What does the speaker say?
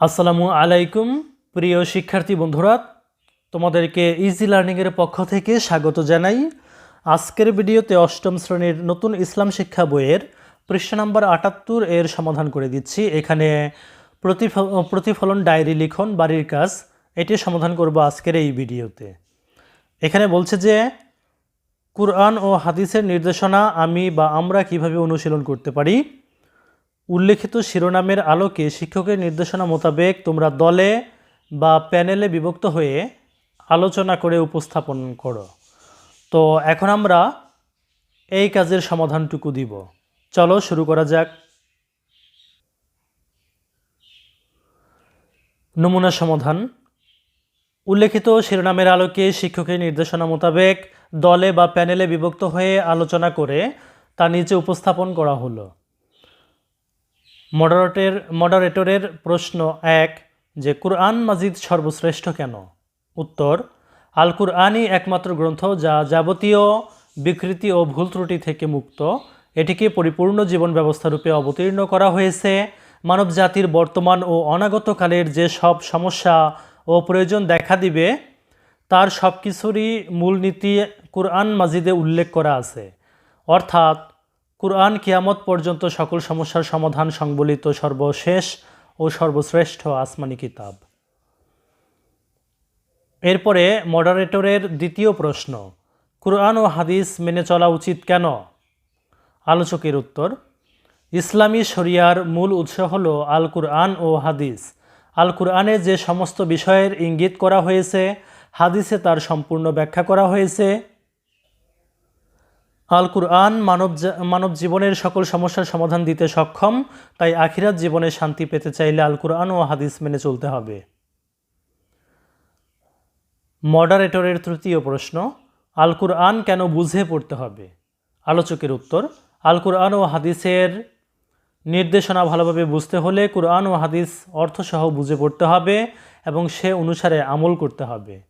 আসসালামু আলাইকুম, প্রিয় শিক্ষার্থী বন্ধুরা। তোমাদেরকে ইজি লার্নিংয়ের পক্ষ থেকে স্বাগত জানাই। আজকের ভিডিওতে অষ্টম শ্রেণির নতুন ইসলাম শিক্ষা বইয়ের পৃষ্ঠা নাম্বার আটাত্তর এর সমাধান করে দিচ্ছি। এখানে প্রতিফ- প্রতিফলন ডায়েরি লিখন, বাড়ির কাজ, এটি সমাধান করব আজকের এই ভিডিওতে। এখানে বলছে যে, কুরআন ও হাদিসের নির্দেশনা আমি বা আমরা কীভাবে অনুশীলন করতে পারি? উল্লেখিত শিরোনামের আলোকে শিক্ষকের নির্দেশনা মোতাবেক তোমরা দলে বা প্যানেলে বিভক্ত হয়ে আলোচনা করে উপস্থাপন করো। তো এখন আমরা এই কাজের সমাধানটুকু দিব। চলো শুরু করা যাক। নমুনা সমাধান। উল্লেখিত শিরোনামের আলোকে শিক্ষকের নির্দেশনা মোতাবেক দলে বা প্যানেলে বিভক্ত হয়ে আলোচনা করে তা নিচে উপস্থাপন করা হলো। মডারেটের, মডারেটরের প্রশ্ন এক যে কুরআন মাজিদ সর্বশ্রেষ্ঠ কেন? উত্তর আল কুরআনই একমাত্র গ্রন্থ যা যাবতীয় বিকৃতি ও ভুল ত্রুটি থেকে মুক্ত। এটিকে পরিপূর্ণ জীবন ব্যবস্থা রূপে অবতীর্ণ করা হয়েছে। মানব জাতির বর্তমান ও অনাগত কালের যে সব সমস্যা ও প্রয়োজন দেখা দিবে, তার সব কিছুরই মূলনীতি কুরআন মাজিদে উল্লেখ করা আছে। অর্থাৎ কুরআন কিয়ামত পর্যন্ত সকল সমস্যার সমাধান সংবলিত সর্বশেষ ও সর্বশ্রেষ্ঠ আসমানি কিতাব। এরপরে মডারেটরের দ্বিতীয় প্রশ্ন, কুরআন ও হাদিস মেনে চলা উচিত কেন? আলোচকের উত্তর, ইসলামী শরিয়ার মূল উৎস হল আল কুরআন ও হাদিস। আল কুরআনে যে সমস্ত বিষয়ের ইঙ্গিত করা হয়েছে, হাদিসে তার সম্পূর্ণ ব্যাখ্যা করা হয়েছে। আল কুরআন মানব মানব জীবনের সকল সমস্যার সমাধান দিতে সক্ষম, তাই আখিরাত জীবনে শান্তি পেতে চাইলে আল কুরআন ও হাদিস মেনে চলতে হবে। মডারেটরের তৃতীয় প্রশ্ন, আল কুরআন কেন বুঝে পড়তে হবে? আলোচকের উত্তর, আল কুরআন ও হাদিসের নির্দেশনা ভালোভাবে বুঝতে হলে কুরআন ও হাদিস অর্থসহ বুঝে পড়তে হবে এবং সে অনুসারে আমল করতে হবে।